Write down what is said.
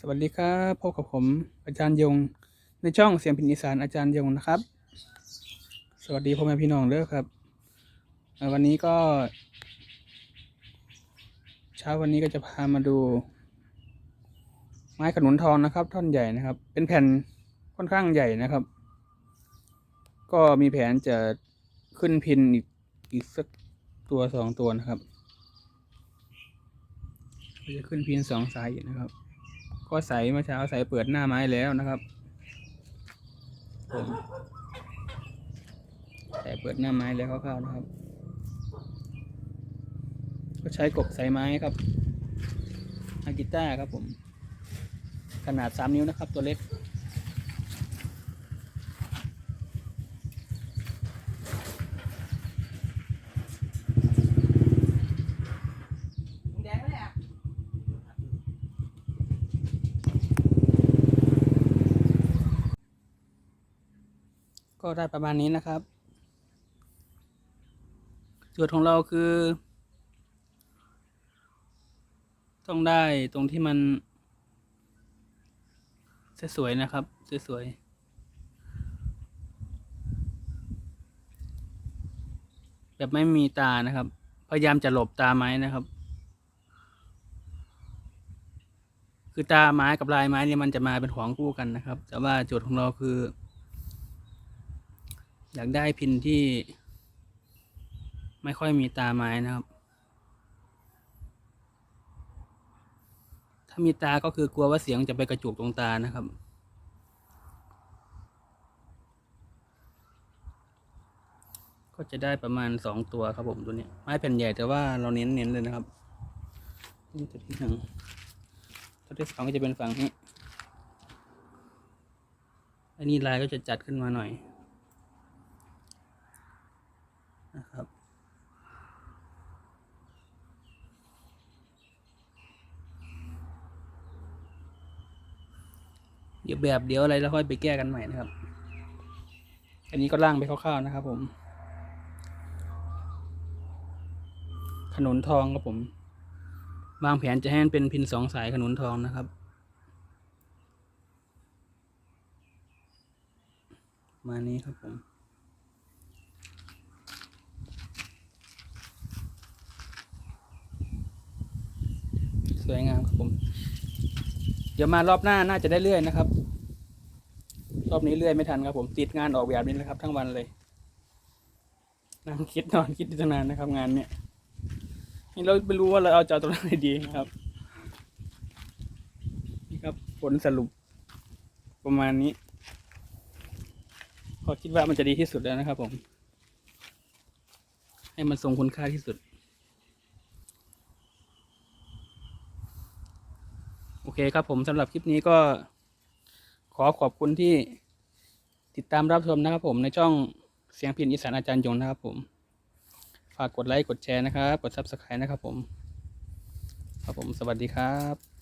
สวัสดีครับพบกับผมอาจารย์ยง ในช่องเสียงพินอีสานอาจารย์ยงนะครับ สวัสดีพ่อแม่พี่น้องเด้อครับวันนี้ก็ เช้าวันนี้ก็จะพามาดู ไม้ขนุนทองนะครับ ท่อนใหญ่นะครับ เป็นแผ่นค่อนข้างใหญ่นะครับ ก็มีแผนจะขึ้นพินอีกอีกสักตัวสองตัวนะครับจะขึ้นพินสองสายนะครับ ก็ใส่เมื่อเช้าใส่เปิดหน้าไม้แล้วนะครับผมใส่เปิดหน้าไม้แล้วคร่าวๆนะครับ ก็ใช้กบใส่ไม้ครับอากิต้าครับผม ขนาดสามนิ้วนะครับตัวเล็ก แดงไหมเนี่ย ก็ได้ประมาณนี้นะครับโจทย์ของเราคือ ต้องได้ตรงที่มันสวยๆนะครับสวยๆแบบไม่มีตานะครับ พยายามจะหลบตาไม้นะครับ คือตาไม้กับลายไม้เนี่ยมันจะมาเป็นของคู่กันนะครับ แต่ว่าโจทย์ของเราคือ อยากได้พินที่ ไม่ค่อยมีตาไม้นะครับ ถ้ามีตาก็คือกลัวว่าเสียงจะไปกระจุกตรงตานะครับ ก็จะได้ประมาณสองตัวครับผมตัวนี้ไม้แผ่นใหญ่แต่ว่าเราเน้นเน้นเลยนะครับนี่จะที่หนึ่งตัวที่สองก็จะเป็นฝั่งนี้อันนี้ลายก็จะจัดขึ้นมาหน่อย นะครับเดี๋ยวแบบเดี๋ยวอะไรแล้วค่อยไปแก้กันใหม่นะครับ อันนี้ก็ล่างไปคร่าวๆนะครับ ผม ขนุนทองครับผม วางแผนจะให้มันเป็นพินสองสายขนุนทองนะครับ มานี้ครับผม สวยงามครับผม เดี๋ยวมารอบหน้าน่าจะได้เลื่อยนะครับ รอบนี้เลื่อยไม่ทันครับผมติดงานออกแบบนี้นะครับ ทั้งวันเลยนั่งคิดนอนคิดตั้งนานนะครับ งานเนี้ยนี่เราไม่รู้ว่าเราเอาจะเอาตรงไหนดีนะครับ นี่ครับผลสรุปประมาณนี้ พอคิดว่ามันจะดีที่สุดแล้วนะครับผม ให้มันทรงคุณค่าที่สุด โอ เคครับผมสำหรับคลิปนี้ก็ขอขอบคุณที่ติดตามรับชมนะครับผมในช่องเสียงพินอีสานอาจารย์ยงนะครับผม ฝากกดไลค์กดแชร์นะครับ กด subscribe นะครับผม ครับผมสวัสดีครับ